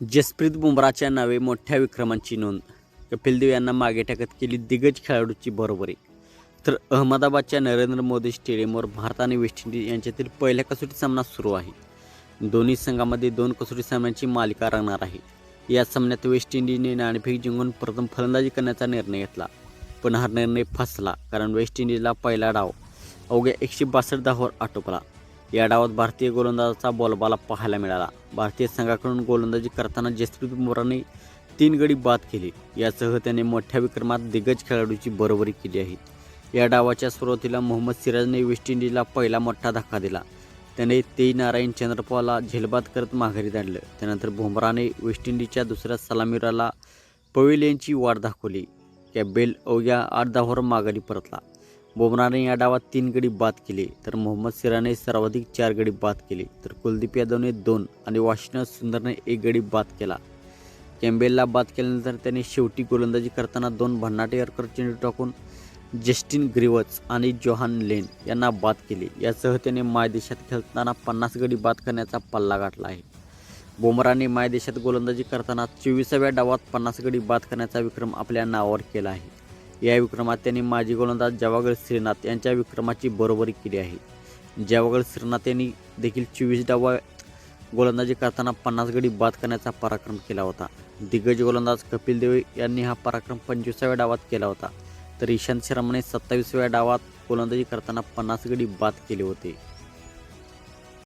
जसप्रीत बुमराच्या नावे मोठ्या विक्रमांची नोंद. कपिल देव यांना मागे टाकत केली दिग्गज खेळाडूची बरोबरी. तर अहमदाबादच्या नरेंद्र मोदी स्टेडियमवर भारत आणि वेस्ट इंडिज यांच्यातील पहिल्या कसोटी सामना सुरू आहे. दोन्ही संघामध्ये दोन कसोटी सामन्यांची मालिका रंगणार आहे. या सामन्यात वेस्ट इंडिजने नाणेफेक जिंकून प्रथम फलंदाजी करण्याचा निर्णय घेतला. पण हा निर्णय फसला कारण वेस्ट इंडिजला पहिला डाव अवघ्या एकशे बासष्ट धावावर आटोपला. या डावात भारतीय गोलंदाजाचा बॉलबाला पाहायला मिळाला. भारतीय संघाकडून गोलंदाजी करताना जसप्रीत बुमराने तीन गडी बाद केली. यासह त्याने मोठ्या विक्रमात दिग्गज खेळाडूची बरोबरी केली आहे. या डावाच्या सुरुवातीला मोहम्मद सिराजने वेस्ट इंडिजला पहिला मोठा धक्का दिला. त्याने ते नारायण चंद्रपाला झेलबाद करत माघारी धाडलं. त्यानंतर बुमराने वेस्ट इंडिजच्या दुसऱ्या सलामीराला पवेल यांची वाट दाखवली. कॅबेल अवघ्या आठ धावावर माघारी परतला. बुमराने या डावात तीन गडी बाद केले तर मोहम्मद सिराने सर्वाधिक चार गडी बाद केले तर कुलदीप यादवने दोन आणि वॉशिंग्टन सुंदरने एक गडी बाद केला. कॅम्बेलला बाद केल्यानंतर त्याने शेवटी गोलंदाजी करताना दोन भन्नाटे यर्कर चेंडू टाकून जस्टिन ग्रिवच आणि जोहान लेन यांना बाद केले. यासह त्याने मायदेशात खेळताना पन्नास गडी बाद करण्याचा पल्ला गाठला आहे. बुमराने मायदेशात गोलंदाजी करताना चोवीसाव्या डावात पन्नास गडी बाद करण्याचा विक्रम आपल्या नावावर केला आहे. या विक्रमात त्यांनी माजी गोलंदाज जवागल श्रीनाथ यांच्या विक्रमाची बरोबरी केली आहे. जवागल श्रीनाथ यांनी देखील चोवीस डावा गोलंदाजी करताना पन्नास गडी बाद करण्याचा पराक्रम केला होता. दिग्गज गोलंदाज कपिल देव यांनी हा पराक्रम पंचवीसाव्या डावात केला होता. तर ईशांत शर्माने सत्तावीसाव्या डावात गोलंदाजी करताना पन्नास गडी बाद केले होते.